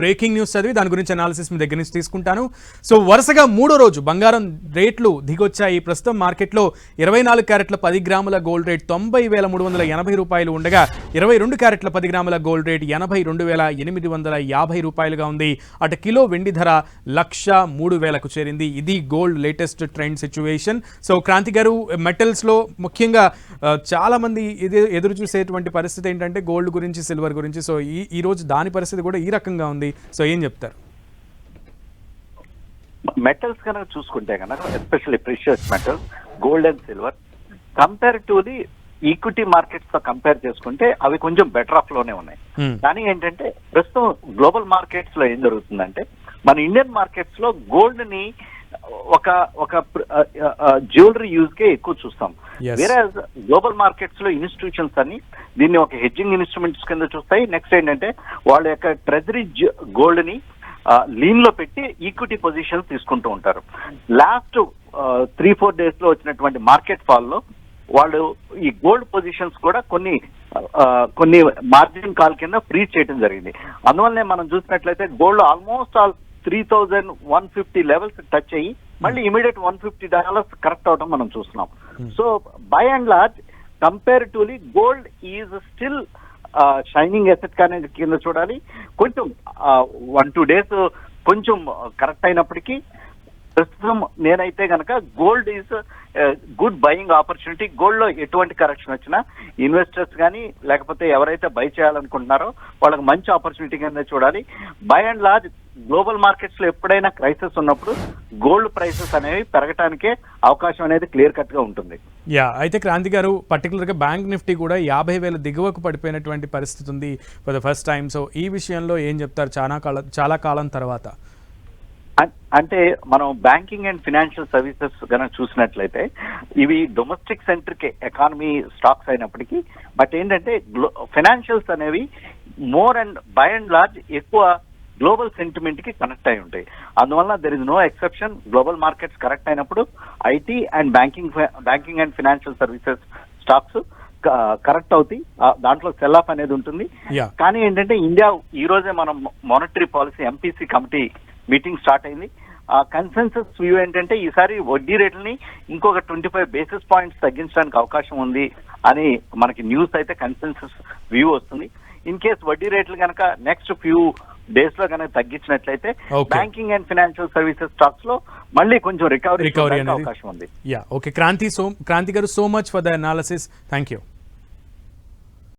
Breaking news చదివి దాని గురించి అనాలిసిస్ మీ దగ్గర నుంచి తీసుకుంటాను. సో వరుసగా మూడో రోజు బంగారం రేట్లు దిగొచ్చాయి. ప్రస్తుతం మార్కెట్లో ఇరవై నాలుగు క్యారెట్ల పది గ్రాముల గోల్డ్ రేట్ తొంభై వేల మూడు వందల ఎనభై రూపాయలు ఉండగా ఇరవై రెండు క్యారెట్ల పది గ్రాముల గోల్డ్ రేట్ ఎనభై రెండు వేల ఎనిమిది వందల యాభై రూపాయలుగా ఉంది. అటు కిలో వెండి ధర లక్ష మూడు వేలకు చేరింది. ఇది gold latest trend situation so Kranthi గారు మెటల్స్లో ముఖ్యంగా చాలామంది ఇది ఎదురు చూసేటువంటి పరిస్థితి ఏంటంటే గోల్డ్ గురించి సిల్వర్ గురించి. సో ఈ ఈరోజు దాని పరిస్థితి కూడా ఈ రకంగా ఉంది. సో ఏం చెప్తారు? మెటల్స్ కనుక చూసుకుంటే కనుక especially precious metals gold and silver comparatively equity మార్కెట్స్తో compare చేసుకుంటే అవి కొంచెం బెటర్ ఆఫ్లోనే ఉన్నాయి. Hmm. కానీ ఏంటంటే ప్రస్తుతం గ్లోబల్ మార్కెట్స్లో ఏం జరుగుతుందంటే మన ఇండియన్ మార్కెట్స్లో గోల్డ్ని ఒక ఒక జ్యువెలరీ యూజ్ కే ఎక్కువ చూస్తాం. వేరే గ్లోబల్ మార్కెట్స్లో ఇన్స్టిట్యూషన్స్ అని దీన్ని ఒక హెడ్జింగ్ ఇన్స్ట్రుమెంట్స్ కింద చూస్తాయి. నెక్స్ట్ ఏంటంటే వాళ్ళ యొక్క ట్రెజరీ గోల్డ్ని లీన్లో పెట్టి ఈక్విటీ పొజిషన్ తీసుకుంటూ ఉంటారు. లాస్ట్ త్రీ ఫోర్ డేస్లో వచ్చినటువంటి మార్కెట్ ఫాల్లో వాళ్ళు ఈ గోల్డ్ పొజిషన్స్ కూడా కొన్ని కొన్ని మార్జిన్ కాల్ కింద ఫ్రీ చేయడం జరిగింది. అందువల్లనే మనం చూసినట్లయితే gold almost all three thousand one fifty levels touch అయ్యి మళ్ళీ immediate one fifty dollars correct అవడం మనం చూస్తున్నాం. So by and large comparatively gold is still shining asset కానీ కింద చూడాలి. కొంచెం వన్ టూ డేస్ కొంచెం కరెక్ట్ అయినప్పటికీ ప్రస్తుతం నేనైతే కనుక gold is good buying opportunity. గోల్డ్లో ఎటువంటి కరెక్షన్ వచ్చినా ఇన్వెస్టర్స్ కానీ లేకపోతే ఎవరైతే బై చేయాలనుకుంటున్నారో వాళ్ళకి మంచి ఆపర్చునిటీ కింద చూడాలి. బై అండ్ లార్జ్ గ్లోబల్ మార్కెట్స్లో ఎప్పుడైనా క్రైసిస్ ఉన్నప్పుడు గోల్డ్ ప్రైసెస్ అనేవి పెరగటానికే అవకాశం అనేది క్లియర్ కట్గా ఉంటుంది. యా అయితే క్రాంతి గారు పర్టికులర్గా బ్యాంక్ నిఫ్టీ కూడా యాభై వేల దిగువకు పడిపోయినటువంటి పరిస్థితి ఉంది. For the first time so ఈ విషయంలో ఏం చెప్తారు? చాలా కాలం చాలా కాలం తర్వాత. అంటే మనం బ్యాంకింగ్ అండ్ ఫినాన్షియల్ సర్వీసెస్ కనుక చూసినట్లయితే ఇవి డొమెస్టిక్ సెంట్రిక్ ఎకానమీ స్టాక్స్ అయినప్పటికీ బట్ ఏంటంటే ఫినాన్షియల్స్ అనేవి more and by and large ఎక్కువ గ్లోబల్ సెంటిమెంట్కి కనెక్ట్ అయి ఉంటాయి. అందువల్ల there is no exception global markets correct అయినప్పుడు IT and banking banking and financial services stocks correct అవుతాయి. దాంట్లో సెల్ ఆఫ్ అనేది ఉంటుంది. కానీ ఏంటంటే ఇండియా ఈ రోజే మనం monetary policy MPC committee meeting start అయింది. ఆ కన్సెన్సస్ వ్యూ ఏంటంటే ఈసారి వడ్డీ రేట్లని ఇంకొక ట్వంటీ ఫైవ్ బేసిస్ పాయింట్స్ తగ్గించడానికి అవకాశం ఉంది అని మనకి న్యూస్ అయితే కన్సెన్సస్ వ్యూ వస్తుంది. ఇన్ కేస్ వడ్డీ రేట్లు కనుక నెక్స్ట్ ఫ్యూ డేస్లో కనుక తగ్గించినట్లయితే. బ్యాంకింగ్ అండ్ ఫినాన్షియల్ సర్వీసెస్ స్టాక్స్లో మళ్ళీ కొంచెం రికవరీ అనేది. అవకాశం ఉంది. Yeah okay Kranthi so Kranthi garu so much for the analysis thank you